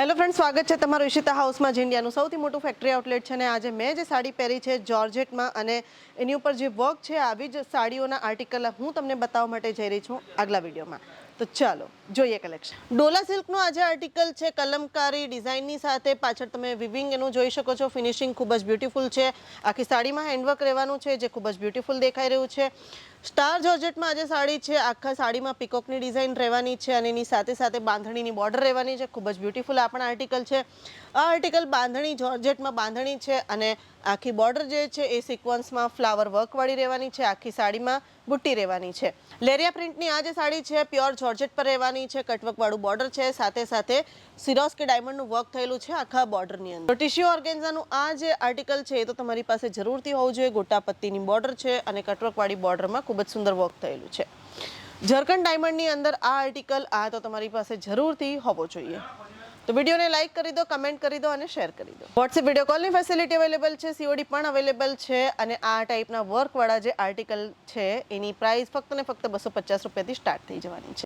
Hello friend સ્વાગત છે તમારું ઈશિતા હાઉસમાં જે ઇન્ડિયાનું સૌથી મોટું ફેક્ટરી આઉટલેટ છે અને આજે મેં જે સાડી પહેરી છે જોર્જેટમાં અને એની ઉપર જે વર્ક છે, આવી જ સાડીઓના આર્ટિકલ હું તમને બતાવવા માટે જઈ રહી છું આગલા વિડીયોમાં. તો ચાલો, જોઈએ કલેક્શન ડોલા સિલ્કનું આજે આર્ટિકલ છે, કલમકારી ડિઝાઇનની સાથે પાછળ તમે વિવિંગ એનું જોઈ શકો છો. ફિનિશિંગ ખૂબ જ બ્યુટીફુલ છે. આખી સાડીમાં હેન્ડવર્ક રહેવાનું છે, જે ખૂબ જ બ્યુટીફુલ દેખાઈ રહ્યું છે. સ્ટાર જોર્જેટમાં આજે સાડી છે, આખા સાડીમાં પિકોકની ડિઝાઇન રહેવાની છે અને એની સાથે સાથે બાંધણીની બોર્ડર રહેવાની છે. ખૂબ જ બ્યુટીફુલ આ પણ આર્ટિકલ છે. આ આર્ટિકલ બાંધણી જોર્જેટમાં બાંધણી છે અને આખી બોર્ડર જે છે એ સિક્વન્સમાં ફ્લાવર વર્કવાળી રહેવાની છે. આખી સાડીમાં બુટ્ટી રહેવાની છે. લેરિયા પ્રિન્ટની આ જે સાડી છે પ્યોર જોર્જેટ પર રહેવાની છે કટવર્કવાળું બોર્ડર છે, સાથે સાથે સિરોસ કે ડાયમંડનું વર્ક થયેલું છે આખા બોર્ડરની અંદર. ટિશ્યુ ઓર્ગેન્ઝાનું આ જે આર્ટિકલ છે એ તો તમારી પાસે જરૂરથી હોવું જોઈએ. ગોટા પત્તીની બોર્ડર છે અને કટવર્કવાળી બોર્ડરમાં ખૂબ જ સુંદર વર્ક થયેલું છે. ઝરખંડ ડાયમંડની અંદર આ આર્ટિકલ આ તો તમારી પાસે જરૂરથી હોવો જોઈએ. તો વિડીયોને લાઇક કરી દો, કમેન્ટ કરી દો અને શેર કરી દો. વોટ્સએપ વીડિયો કોલની ફેસિલિટી અવેલેબલ છે સીઓડી પણ અવેલેબલ છે અને આ ટાઈપના વર્કવાળા જે આર્ટિકલ છે એની પ્રાઇસ ફક્ત ને ફક્ત બસો પચાસ રૂપિયાથી સ્ટાર્ટ થઈ જવાની છે.